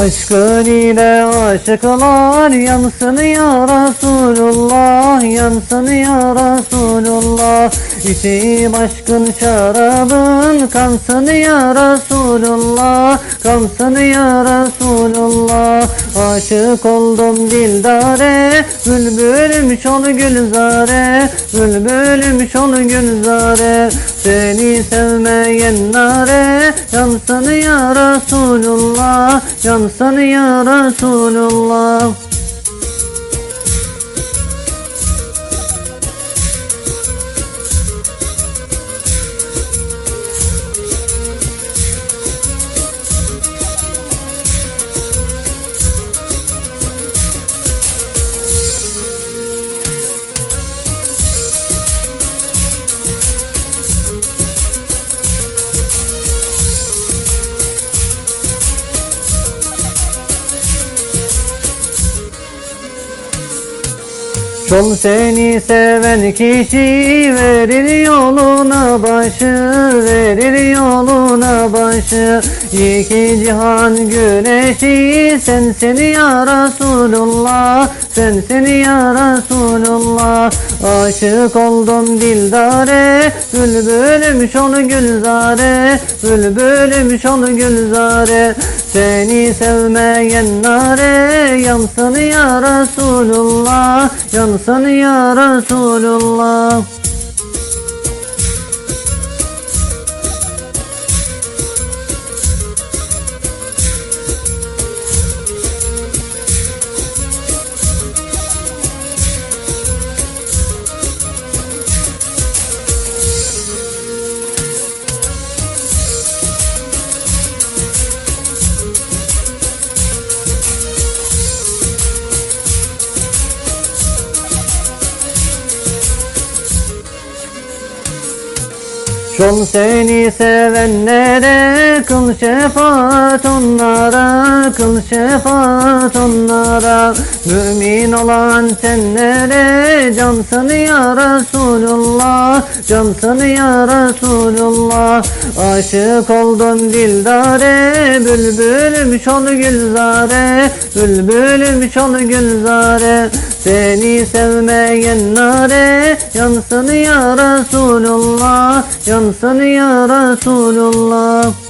Aşkın ile aşıklar yansın ya Resulullah Yansın ya Resulullah İçeyim aşkın şarabın kansın ya Resulullah Kansın ya Resulullah. Aşık oldum dildare Bülbülüm şol gülzare Bülbülüm şol gülzare. Seni sevmeyen nare Yansın ya Resulullah Yansın ya Resulullah Çol seni seven kişi verir yoluna başı Verir yoluna başı. İki cihan güneşi sensin ya Resulullah Sensin ya Resulullah. Aşık oldum dildare Bülbülüm şol gülzare Bülbülüm şol gülzare Seni sevmeyen nare Yansın ya Resulullah Yansın ya Resulullah Şol seni sevenlere kıl şefaat onlara Kıl şefaat onlara. Mümin olan senlere cansın ya Resulullah Cansın ya Resulullah. Aşık oldum dildare Bülbülüm şol gülzare Bülbülüm şol gülzare Seni sevmeyen nare Yansın ya Resulullah Yansın ya Resulullah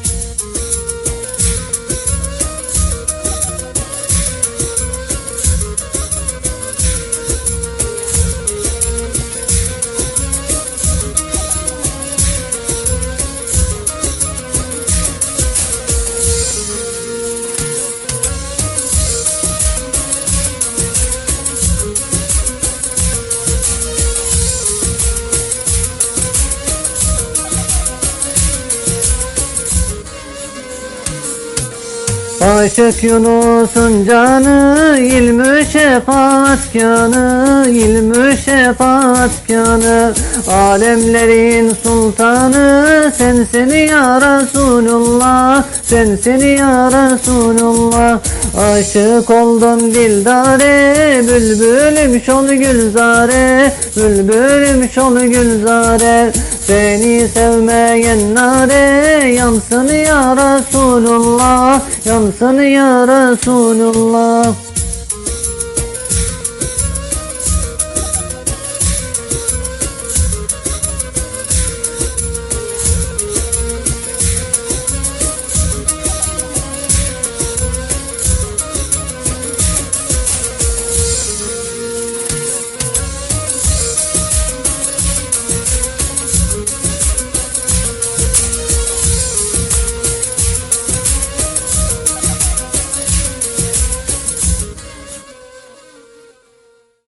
Aşık Yunus'un canı ilmü şefaat kanı ilmü şefaat kanı Alemlerin sultanı sensin ya Resulullah sensin ya Resulullah. Aşık oldum dildare Bülbülüm şol gülzare Bülbülüm şol gülzare. Seni sevmeyen nare Yansın ya Resulullah Yansın ya Resulullah